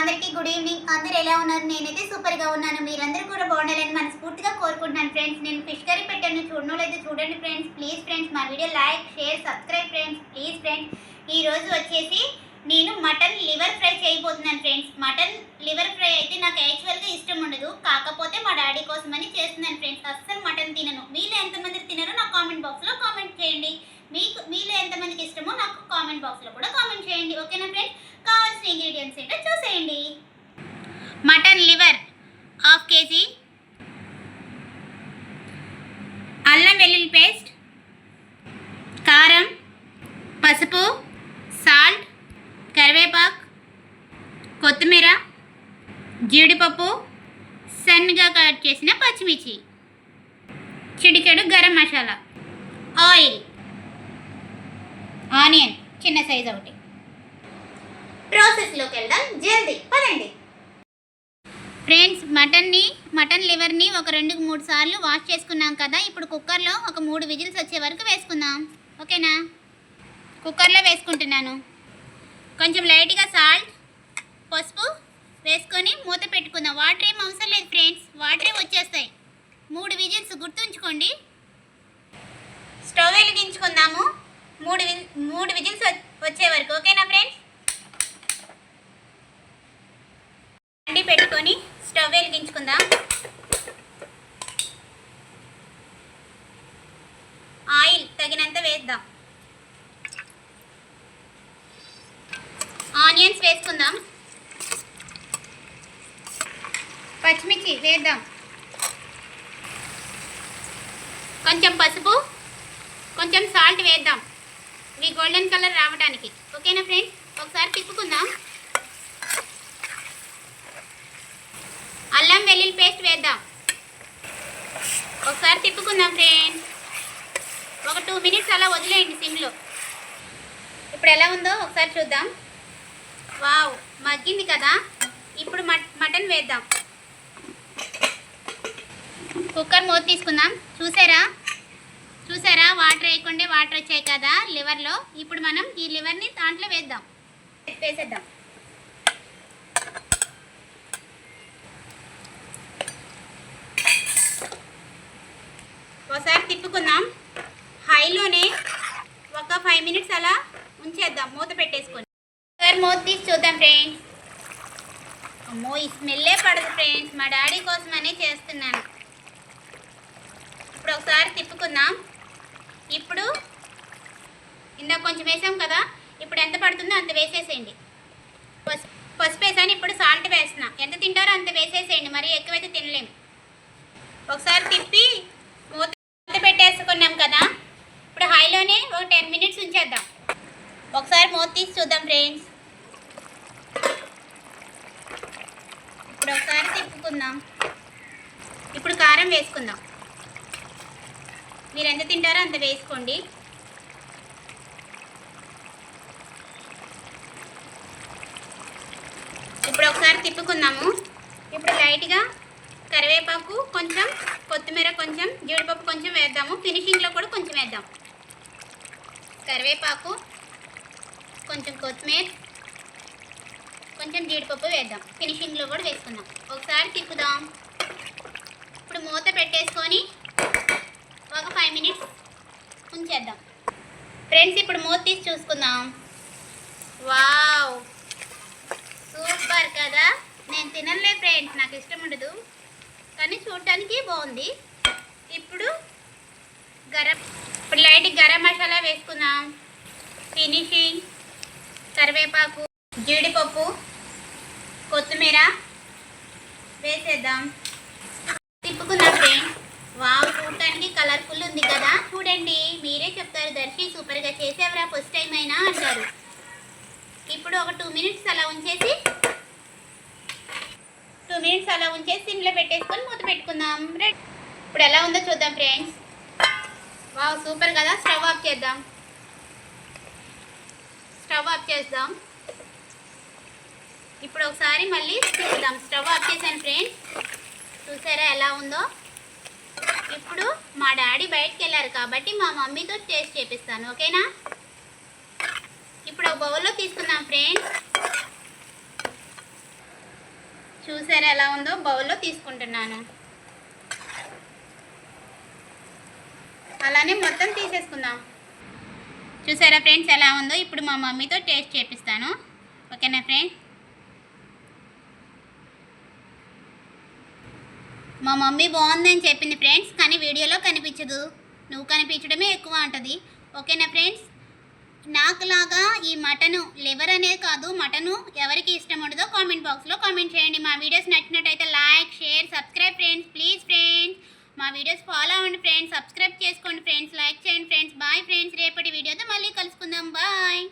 అందరికీ good evening అందరు ఎలా ఉన్నారు? నేనైతే సూపర్గా ఉన్నాను. మీరందరూ కూడా బాగుండాలని మనస్ఫూర్తిగా కోరుకుంటున్నాను ఫ్రెండ్స్ నేను ఫిష్ కర్రీ పెట్టాను. చూడడం చూడండి ఫ్రెండ్స్ ప్లీజ్ ఫ్రెండ్స్ మా video like share subscribe friends please friends ఈరోజు వచ్చేసి నేను మటన్ లివర్ ఫ్రై చేయబోతున్నాను ఫ్రెండ్స్ మటన్ లివర్ ఫ్రై అయితే నాకు యాక్చువల్గా ఇష్టం ఉండదు. కాకపోతే మా డాడీ కోసమని చేస్తున్నాను ఫ్రెండ్స్ అస్సలు మటన్ తినను మీలో ఎంతమంది తినారో నాకు కామెంట్ బాక్స్లో కామెంట్ చేయండి మీకు మీలో ఎంతమందికి ఇష్టమో నాకు కామెంట్ బాక్స్లో కూడా కామెంట్ చేయండి ఓకేనా ఫ్రెండ్స్ కావాల్సిన ఇంగ్రీడియంట్స్ ఏంటో చూసేయండి మటన్ లివర్ హాఫ్ కేజీ అల్లం వెల్లుల్లి పేస్ట్ కారం పసుపు సాల్ట్ కరివేపాకు కొత్తిమీర జీడిపప్పు సన్నగా కట్ చేసిన పచ్చిమిర్చి. చిటికెడు గరం మసాలా. ఆయిల్. ఆనియన్ చిన్న సైజ్ ఒకటి. ప్రాసెస్లోకి వెళ్దాం. జల్దీ పదండి. ఫ్రెండ్స్ మటన్ని మటన్ లివర్ని ఒక రెండు మూడు సార్లు వాష్ చేసుకున్నాం కదా ఇప్పుడు కుక్కర్లో ఒక మూడు విజిల్స్ వచ్చే వరకు వేసుకుందాం. ఓకేనా? కుక్కర్లో వేసుకుంటున్నాను. కొంచెం లైట్గా సాల్ట్ పసుపు వేసుకొని మూత పెట్టుకుందాం. వాటర్ ఏం అవసరం లేదు ఫ్రెండ్స్ వాటరే వచ్చేస్తాయి. మూడు విజిల్స్ గుర్తుంచుకోండి. స్టవ్ వెలిగించుకుందాము. మూడు వి మూడు విజిల్స్ వచ్చే వరకు. ఓకేనా ఫ్రెండ్స్? వేగించుకుందాం ఆయిల్ తగినంత వేద్దాం. ఆనియన్స్ వేసుకుందాం. పచ్చిమిర్చి వేద్దాం. కొంచెం పసుపు కొంచెం సాల్ట్ వేద్దాం. ఇవి గోల్డెన్ కలర్ రావడానికి. ఓకేనా ఫ్రెండ్స్? ఒకసారి తిప్పుకుందాం అల్లం వెల్లుల్లి పేస్ట్ వేద్దాం. ఒకసారి తిప్పుకుందాం ఫ్రెండ్స్ ఒక టూ మినిట్స్ అలా వదిలేయండి సిమ్లో ఇప్పుడు ఎలా ఉందో ఒకసారి చూద్దాం. వావ్ మగ్గింది కదా. ఇప్పుడు మటన్ వేద్దాం. కుక్కర్ మూత తీసుకుందాం. చూసారా? చూసారా? వాటర్ వేయకుండా వాటర్ వచ్చాయి కదా లివర్లో. ఇప్పుడు మనం ఈ లివర్ని దాంట్లో వేద్దాం. వేసేద్దాం ఒకసారి తిప్పుకుందాం హైలోనే ఒక ఫైవ్ మినిట్స్ అలా ఉంచేద్దాం. మూత పెట్టేసుకొని. ఒకసారి మూత తీసి చూద్దాం ఫ్రెండ్స్ అమ్మో ఈ స్మెల్లే పడదు ఫ్రెండ్స్ మా డాడీ కోసమనే చేస్తున్నాను. ఇప్పుడు ఒకసారి తిప్పుకుందాం. ఇప్పుడు ఇందాక కొంచెం వేసాం కదా ఇప్పుడు ఎంత పడుతుందో అంత వేసేసేయండి. పసుపు పసుపు వేసాను ఇప్పుడు సాల్ట్ వేస్తున్నా. ఎంత తింటారో అంత వేసేసేయండి. మరి ఎక్కువైతే తినలేము ఒకసారి తిప్పి మూత మూత పెట్టేసుకున్నాం కదా ఇప్పుడు హైలోనే ఒక టెన్ మినిట్స్ ఉంచేద్దాం ఒకసారి మూత తీసి చూద్దాం ఫ్రెండ్స్. ఇప్పుడు ఒకసారి తిప్పుకుందాం. ఇప్పుడు కారం వేసుకుందాం. మీరు ఎంత తింటారో అంత వేసుకోండి. ఇప్పుడు ఒకసారి తిప్పుకుందాము. ఇప్పుడు లైట్గా కరివేపాకు కొంచెం కొత్తిమీర కొంచెం జీడిపప్పు కొంచెం వేద్దాము. ఫినిషింగ్లో కూడా కొంచెం వేద్దాం. కరివేపాకు కొంచెం కొత్తిమీర కొంచెం జీడిపప్పు వేద్దాం. ఫినిషింగ్లో కూడా వేసుకుందాం. ఒకసారి తిప్పుదాం. ఇప్పుడు మూత పెట్టేసుకొని ఒక ఫైవ్ మినిట్స్ ఉంచేద్దాం. ఫ్రెండ్స్ ఇప్పుడు మూత తీసి చూసుకుందాం. వావ్! సూపర్ కదా! నేను తినలే ఫ్రెండ్స్ నాకు ఇష్టం ఉండదు. కానీ చూడటానికి బాగుంది. ఇప్పుడు గరం ఇప్పుడు లైట్ గరం మసాలా వేసుకుందాం. ఫినిషింగ్. కరివేపాకు జీడిపప్పు కొత్తిమీర వేసేద్దాం. తిప్పుకుందాం ఫ్రెండ్స్ వావ్ చూడటానికి కలర్ఫుల్ ఉంది కదా. చూడండి మీరే చెప్తారు దర్శి సూపర్గా చేసేవరా ఫస్ట్ టైం అయినా అంటారు. ఇప్పుడు ఒక టూ మినిట్స్ అలా ఉంచేసి టూ మినిట్స్ అలా ఉంచేసి సిమ్లో పెట్టేసుకొని మూత పెట్టుకుందాం. రెడ్ ఇప్పుడు ఎలా ఉందో చూద్దాం ఫ్రెండ్స్ వావ్ సూపర్ కదా. స్టవ్ ఆఫ్ చేద్దాం. స్టవ్ ఆఫ్ చేద్దాం. ఇప్పుడు ఒకసారి మళ్ళీ చూద్దాం. స్టవ్ ఆఫ్ చేశాను ఫ్రెండ్స్. చూసారా ఎలా ఉందో? ఇప్పుడు మా డాడీ బయటకు వెళ్ళారు కాబట్టి మా మమ్మీతో టేస్ట్ చేపిస్తాను. ఓకేనా? ఇప్పుడు ఒక బౌల్లో తీసుకుందాం ఫ్రెండ్స్. చూసారా ఎలా ఉందో? బౌల్లో తీసుకుంటున్నాను. అలానే మొత్తం తీసేసుకుందాం. చూసారా ఫ్రెండ్స్ ఎలా ఉందో? ఇప్పుడు మా మమ్మీతో టేస్ట్ చేపిస్తాను. ఓకేనా ఫ్రెండ్స్? మా మమ్మీ బాగుందని చెప్పింది ఫ్రెండ్స్ కానీ వీడియోలో కనిపించదు. నువ్వు కనిపించడమే ఎక్కువ ఉంటుంది ఓకేనా ఫ్రెండ్స్? నాకులాగా ఈ మటను లివర్ అనేది కాదు మటను ఎవరికి ఇష్టం ఉండదో కామెంట్ బాక్స్లో కామెంట్ చేయండి. మా వీడియోస్ నచ్చినట్టయితే like share subscribe friends please friends మా వీడియోస్ ఫాలో అవ్వండి ఫ్రెండ్స్ సబ్స్క్రైబ్ చేసుకోండి ఫ్రెండ్స్ లైక్ చేయండి ఫ్రెండ్స్ బాయ్ ఫ్రెండ్స్ రేపటి వీడియోతో మళ్ళీ కలుసుకుందాం. బాయ్